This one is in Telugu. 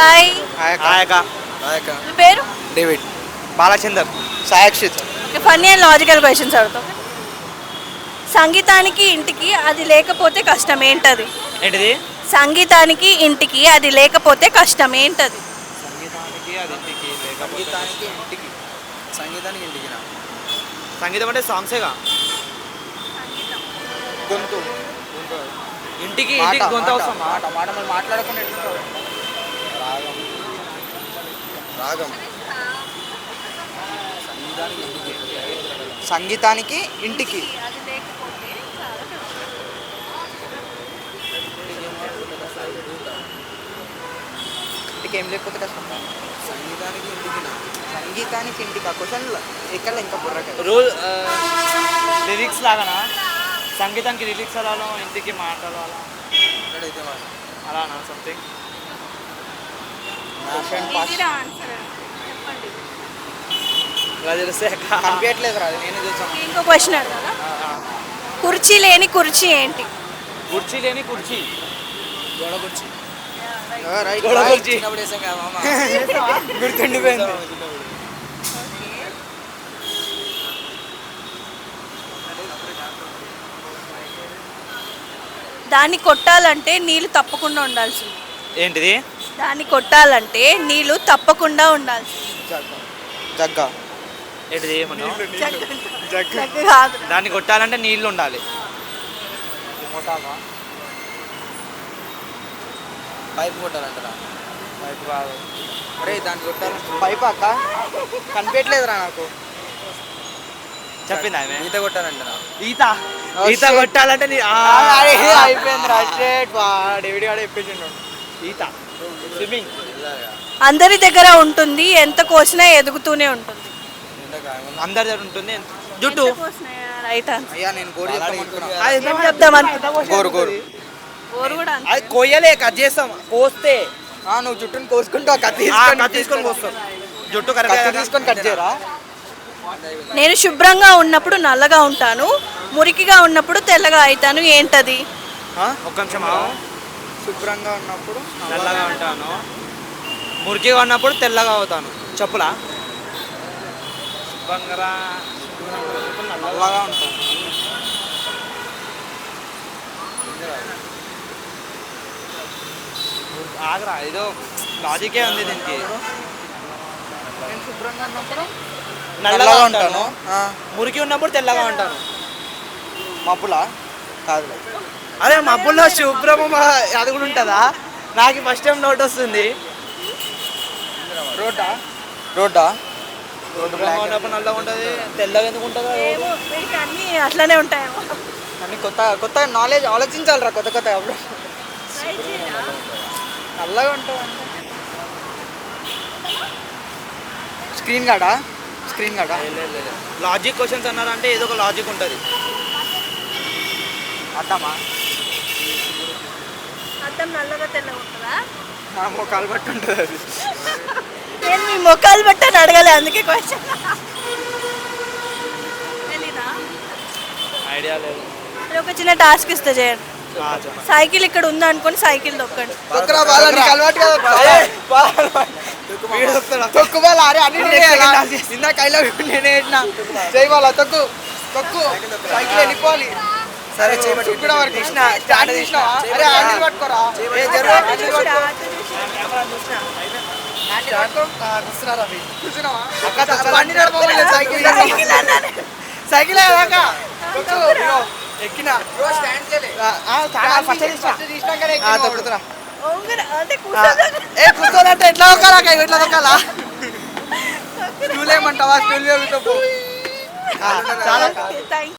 హాయ్. నాయక మీ పేరు? డేవిడ్. బాలచందర్. సాయక్షిత్. ఫన్నీ అండ్ లాజికల్ క్వశ్చన్స్ అడుగుతాం. సంగీతానికి ఇంటికి అది లేకపోతే కష్టం ఏంటది? ఏంటిది? సంగీతానికి ఇంటికి అది లేకపోతే కష్టం ఏంటది? సంగీతానికి అది ఇంటికి సంగీతానికి ఇంటికి. సంగీతానికి ఇంటికి సంగీతం అంటే సాంగ్సేగా? గొంతు. ఇంటికి ఇంటికి గొంత అవసరం మాట మాట మనం మాట్లాడకుండా రాగం. సంగీతానికి ఇంటికి. సంగీతానికి ఇంటికి ఇంటికి ఏం లేకపోతే కష్టం సంగీతానికి ఇంటికి సంగీతానికి ఇంటికి? ఆ క్వశ్చన్ ఎక్కడ ఇంకా బుర్రక రూల్ లిరిక్స్ లాగానా? సంగీతానికి లిరిక్స్ అలానో ఇంటికి మాటలు అలా. అలానా సంథింగ్ ఇలా తెలిస్తే కనిపించట్లేదు రా నేను చూసాను ఇంకో క్వశ్చన్ అడగాలా కుర్చీ లేని కుర్చీ ఏంటి? కుర్చీ లేని కుర్చీ. గోడ కుర్చీ. గోడ కుర్చీ. గుర్తుండిపోయింది. దాన్ని కొట్టాలంటే నీళ్ళు తప్పకుండా ఉండాల్సింది. ఏంటిది? దాన్ని కొట్టాలంటే నీళ్ళు తప్పకుండా ఉండాల్సింది జగ్గా. ఏంటిది ఏమన్నా? జగ్గు. కాదు. దాన్ని కొట్టాలంటే నీళ్ళు ఉండాలి. పైప్ కొట్టాలంటారా? పైపు కాదు. అరే దాన్ని కొట్టాలి పైప్ అక్క? కనిపించట్లేదురా నాకు. చెప్పింది ఆమె? ఈత కొట్టాలంటారా? ఈత? ఈత. కొట్టాలంటే అయిపోయింది రా డేవిడ్ గాడు చెప్పించిండు ఈత. స్విమ్మింగ్ అందరి దగ్గర ఉంటుంది ఎంత కోసినా ఎదుగుతూనే ఉంటుంది. అందరి దగ్గర ఉంటుంది జుట్టు. రైట్ అయ్యా నేను గోరు. అది కొయ్యలే కట్ చేస్తాం. కోస్తే. నువ్వు జుట్టుని కత్తి తీసుకొని కట్ తీసుకొని కోస్తాం జుట్టు తీసుకొని కట్ చేయరా? నేను శుభ్రంగా ఉన్నప్పుడు నల్లగా ఉంటాను మురికిగా ఉన్నప్పుడు తెల్లగా అవుతాను ఏంటది? ఒక్క నిమిషం ఆగు. శుభ్రంగా ఉన్నప్పుడు నల్లగా ఉంటాను. మురికిగా ఉన్నప్పుడు తెల్లగా అవుతాను. చెప్పులా? బంగారా నల్లగా ఉంటాను. ఆగరా ఏదో లాజికే ఉంది దీనికి. నేను శుభ్రంగా ఉన్నప్పుడు నల్లగా ఉంటాను. మురికి ఉన్నప్పుడు తెల్లగా ఉంటాను. మబ్బులా కాదు. అదే మబ్బుల్లో శుభ్రమ అది కూడా ఉంటుందా? నాకు ఫస్ట్ టైం నోట్ వస్తుంది. రోడ్డా? రోడ్డా? ఉన్నప్పుడు నల్లగా ఉంటుంది. తెల్లగా ఎందుకు ఉంటుందా అన్నీ అట్లనే అన్ని కొత్త కొత్త నాలెడ్జ్ ఆలోచించాలిరా కొత్త కొత్త అప్పుడు నల్లగా ఉంటుంది స్క్రీన్ గార్డా? స్క్రీన్ గార్డా? లాజిక్ క్వశ్చన్స్ అన్నారంటే ఏదో ఒక లాజిక్ ఉంటుంది. అర్థమా అద్దం నల్లగా తెల్లగా ఉంటుందా? నా మొక్కలు బట్టి ఉంటుంది అది. నేను మీ అడగలే అందుకే క్వశ్చన్ తెలీదా? ఐడియా లేదు. అది ఒక చిన్న టాస్క్ ఇస్తే చేయండి. సైకిల్ ఇక్కడ ఉందా అనుకొని సైకిల్ నిన్న కైలో నేనే బాల తొక్కు. తొక్కు. సైకిల్ వెళ్ళిపోవాలి. సరే సైకిల్ సైకిల్. సైకిల్ ఎక్కినా? ఏ ఎట్లా ఒక్కలా ఒక్కలా? స్టూల్ ఏమంటావా? స్టూల్ చాలా.